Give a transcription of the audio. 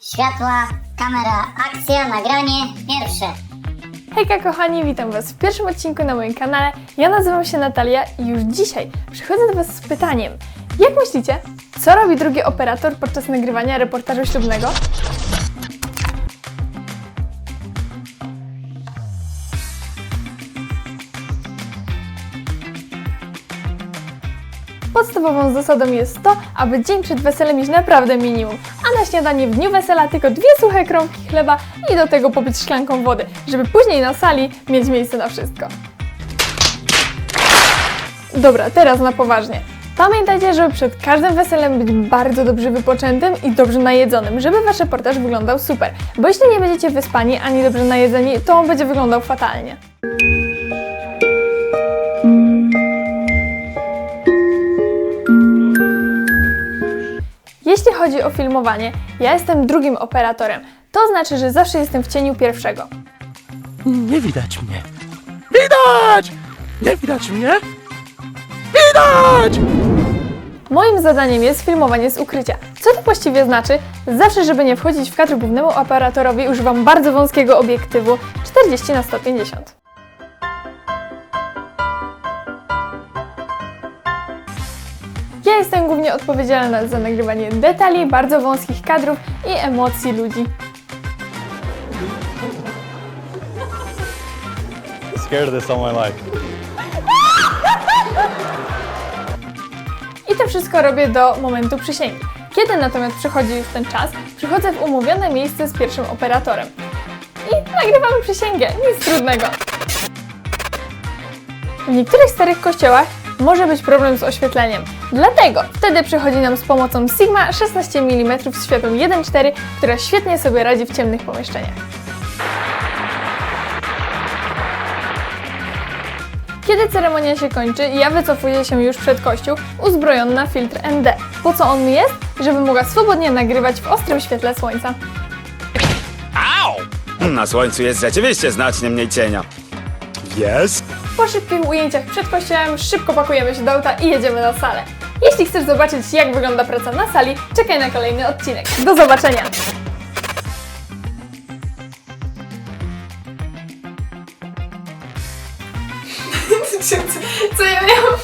Światła, kamera, akcja, nagranie, pierwsze. Hejka kochani, witam Was w pierwszym odcinku na moim kanale. Ja nazywam się Natalia i już dzisiaj przychodzę do Was z pytaniem. Jak myślicie, co robi drugi operator podczas nagrywania reportażu ślubnego? Podstawową zasadą jest to, aby dzień przed weselem mieć naprawdę minimum, a na śniadanie w dniu wesela tylko dwie suche kromki chleba i do tego popić szklanką wody, żeby później na sali mieć miejsce na wszystko. Dobra, teraz na poważnie. Pamiętajcie, żeby przed każdym weselem być bardzo dobrze wypoczętym i dobrze najedzonym, żeby wasz reportaż wyglądał super. Bo jeśli nie będziecie wyspani ani dobrze najedzeni, to on będzie wyglądał fatalnie. Chodzi o filmowanie, ja jestem drugim operatorem. To znaczy, że zawsze jestem w cieniu pierwszego. Nie widać mnie. Widać! Nie widać mnie? Widać! Moim zadaniem jest filmowanie z ukrycia. Co to właściwie znaczy? Zawsze, żeby nie wchodzić w kadr głównemu operatorowi, używam bardzo wąskiego obiektywu 40 na 150. jestem głównie odpowiedzialna za nagrywanie detali, bardzo wąskich kadrów i emocji ludzi. scared all my life. I to wszystko robię do momentu przysięgi. Kiedy natomiast przychodzi już ten czas, przychodzę w umówione miejsce z pierwszym operatorem. I nagrywamy przysięgę, nic trudnego. W niektórych starych kościołach może być problem z oświetleniem. Dlatego wtedy przychodzi nam z pomocą Sigma 16 mm z światłem 1.4, która świetnie sobie radzi w ciemnych pomieszczeniach. Kiedy ceremonia się kończy, ja wycofuję się już przed kościół, uzbrojony na filtr ND. Po co on mi jest? Żeby mogła swobodnie nagrywać w ostrym świetle słońca. Na słońcu jest rzeczywiście znacznie mniej cienia. Jest? Po szybkich ujęciach przed kościołem szybko pakujemy się do auta i jedziemy na salę. Jeśli chcesz zobaczyć, jak wygląda praca na sali, czekaj na kolejny odcinek. Do zobaczenia! co, ja miałam